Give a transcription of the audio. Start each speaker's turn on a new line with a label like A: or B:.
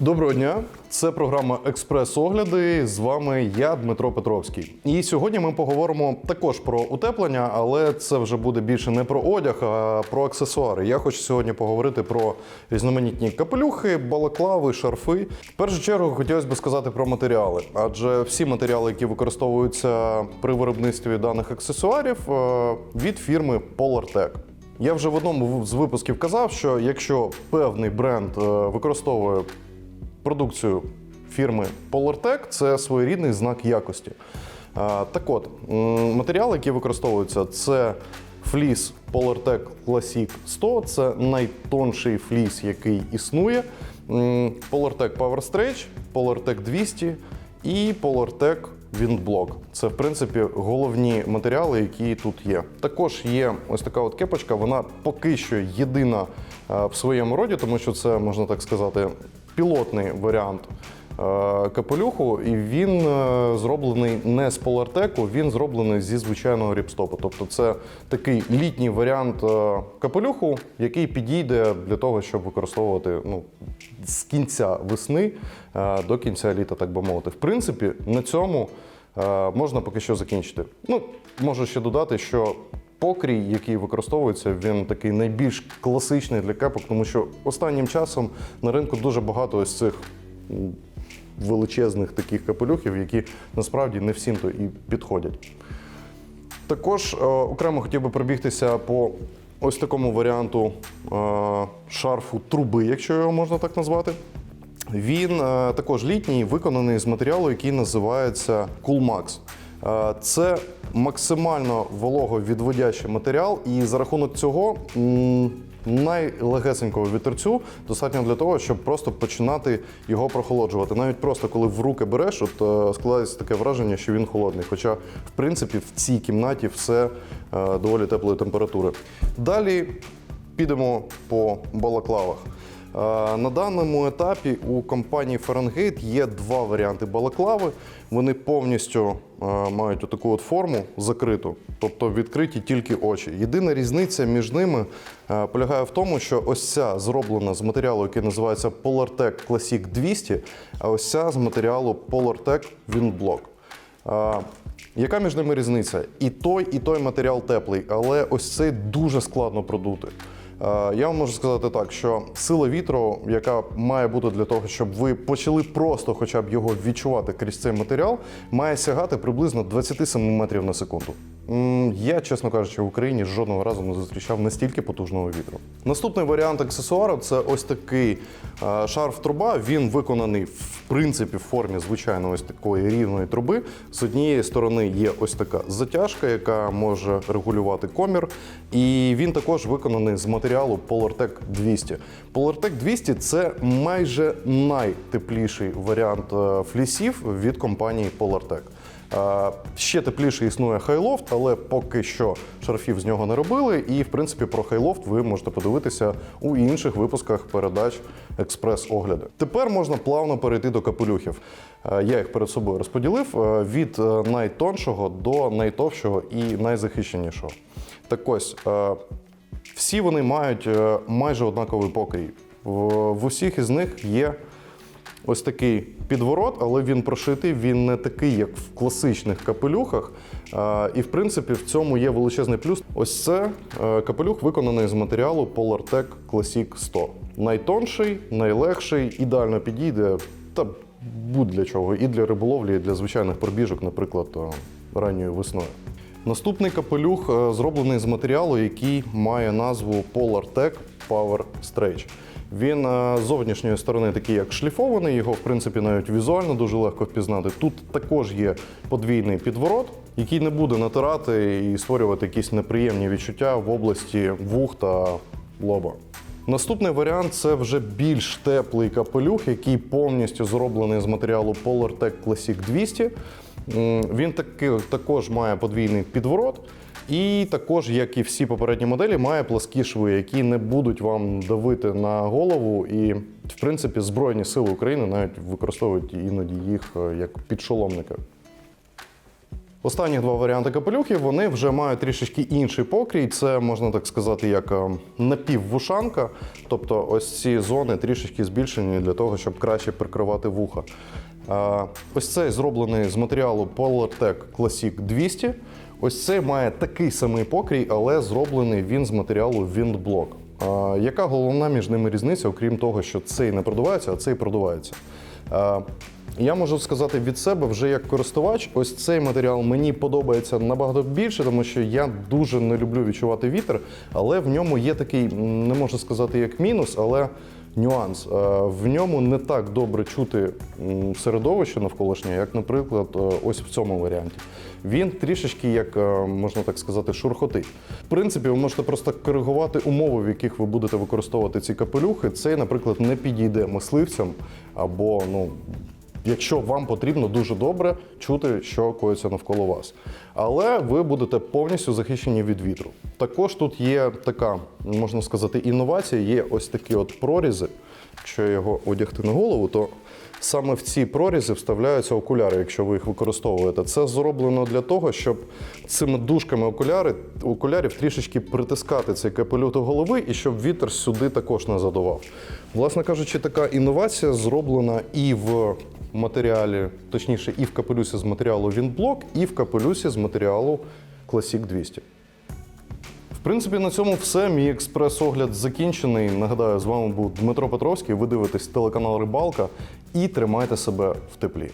A: Доброго дня, це програма Експрес-огляди. З вами я, Дмитро Петровський. І сьогодні ми поговоримо також про утеплення, але це вже буде більше не про одяг, а про аксесуари. Я хочу сьогодні поговорити про різноманітні капелюхи, балаклави, шарфи. В першу чергу хотілося б сказати про матеріали, адже всі матеріали, які використовуються при виробництві даних аксесуарів, е, від фірми PolarTech. Я вже в одному з випусків казав, що якщо певний бренд е, використовує продукцію фірми PolarTech – це своєрідний знак якості. Так от, матеріали, які використовуються, це фліс PolarTech Classic 100, це найтонший фліс, який існує. М, PolarTech Power Stretch, PolarTech 200 і PolarTech Windblock. Це, в принципі, головні матеріали, які тут є. Також є ось така от кепочка, вона поки що єдина в своєму роді, тому що це, можна так сказати, пілотний варіант е, капелюху, і він е, зроблений не з полартеку, він зроблений зі звичайного ріпстопу. Тобто це такий літній варіант е, капелюху, який підійде для того, щоб використовувати ну, з кінця весни до кінця літа, так би мовити. В принципі, на цьому можна поки що закінчити. Ну, можу ще додати, що Покрій, який використовується, він такий найбільш класичний для кепок, тому що останнім часом на ринку дуже багато ось цих величезних таких капелюхів, які насправді не всім то і підходять. Також е, окремо хотів би пробігтися по ось такому варіанту е, шарфу труби, якщо його можна так назвати. Він е, також літній, виконаний з матеріалу, який називається Coolmax. Е, Це максимально вологовідводящий матеріал, і за рахунок цього найлегесенького вітерцю достатньо для того, щоб просто починати його прохолоджувати. Навіть просто коли в руки береш, от е, складається таке враження, що він холодний. Хоча, в принципі, в цій кімнаті все е, доволі теплої температури. Далі підемо по балаклавах. Е, На даному етапі у компанії Fahrenheit є два варіанти балаклави. Вони повністю е, мають таку от форму закриту, тобто відкриті тільки очі. Єдина різниця між ними е, полягає в тому, що ось ця зроблена з матеріалу, який називається PolarTech Classic 200, а ось ця з матеріалу PolarTech Windblock. Яка між ними різниця? І той, і той матеріал теплий, але ось цей дуже складно продути. Е, Я вам можу сказати так, що сила вітру, яка має бути для того, щоб ви почали просто хоча б його відчувати крізь цей матеріал, має сягати приблизно 27 метрів на секунду. Я, чесно кажучи, в Україні жодного разу не зустрічав настільки потужного вітру. Наступний варіант аксесуару це ось такий шарф труба. Він виконаний в принципі в формі звичайно ось такої рівної труби. З однієї сторони є ось така затяжка, яка може регулювати комір. І він також виконаний з матеріалу PolarTech 200. PolarTech 200 це майже найтепліший варіант е, флісів від компанії PolarTech. Е, Ще тепліше існує Highloft, але поки що шарфів з нього не робили. І, в принципі, про Highloft ви можете подивитися у інших випусках передач експрес-огляди. Тепер можна плавно перейти до капелюхів. Е, Я їх перед собою розподілив е, від найтоншого до найтовшого і найзахищенішого. Так ось, всі вони мають майже однаковий покрій. В усіх із них є ось такий підворот, але він прошитий, він не такий, як в класичних капелюхах. І в принципі в цьому є величезний плюс. Ось це е, капелюх виконаний з матеріалу PolarTech Classic 100. Найтонший, найлегший, ідеально підійде та будь-для чого. І для риболовлі, і для звичайних пробіжок, наприклад, ранньою весною. Наступний капелюх е, зроблений з матеріалу, який має назву PolarTech Power Stretch. Він е, з зовнішньої сторони такий як шліфований, його в принципі навіть візуально дуже легко впізнати. Тут також є подвійний підворот, який не буде натирати і створювати якісь неприємні відчуття в області вух та лоба. Наступний варіант це вже більш теплий капелюх, який повністю зроблений з матеріалу PolarTech Classic 200. Він таки, також має подвійний підворот. І також, як і всі попередні моделі, має пласкі шви, які не будуть вам давити на голову. І, в принципі, Збройні Сили України навіть використовують іноді їх е, як підшоломники. Останні два варіанти капелюхів вони вже мають трішечки інший покрій. Це можна так сказати, як е, напіввушанка. Тобто, ось ці зони трішечки збільшені для того, щоб краще прикривати вуха. Е, Ось цей зроблений з матеріалу PolarTec Classic 200. Ось цей має такий самий покрій, але зроблений він з матеріалу Windblock. Е, Яка головна між ними різниця, окрім того, що цей не продувається, а цей продувається? Е, Я можу сказати від себе вже як користувач, ось цей матеріал мені подобається набагато більше, тому що я дуже не люблю відчувати вітер, але в ньому є такий, не можу сказати як мінус, але нюанс. Е, В ньому не так добре чути середовище навколишнє, як, наприклад, е, ось в цьому варіанті. Він трішечки, як е, можна так сказати, шурхотить. В принципі, ви можете просто коригувати умови, в яких ви будете використовувати ці капелюхи. Цей, наприклад, не підійде мисливцям або ну. Якщо вам потрібно дуже добре чути, що коїться навколо вас. Але ви будете повністю захищені від вітру. Також тут є така, можна сказати, інновація, є ось такі от прорізи. Якщо його одягти на голову, то саме в ці прорізи вставляються окуляри, якщо ви їх використовуєте. Це зроблено для того, щоб цими дужками окуляри, окулярів трішечки притискати цей капелюх до голови і щоб вітер сюди також не задував. Власне кажучи, така інновація зроблена і в матеріалі, точніше, і в капелюсі з матеріалу Windblock, і в капелюсі з матеріалу Classic 200. Принципі, на цьому все. Мій експрес-огляд закінчений. Нагадаю, з вами був Дмитро Петровський. Ви дивитесь телеканал Рибалка і тримайте себе в теплі.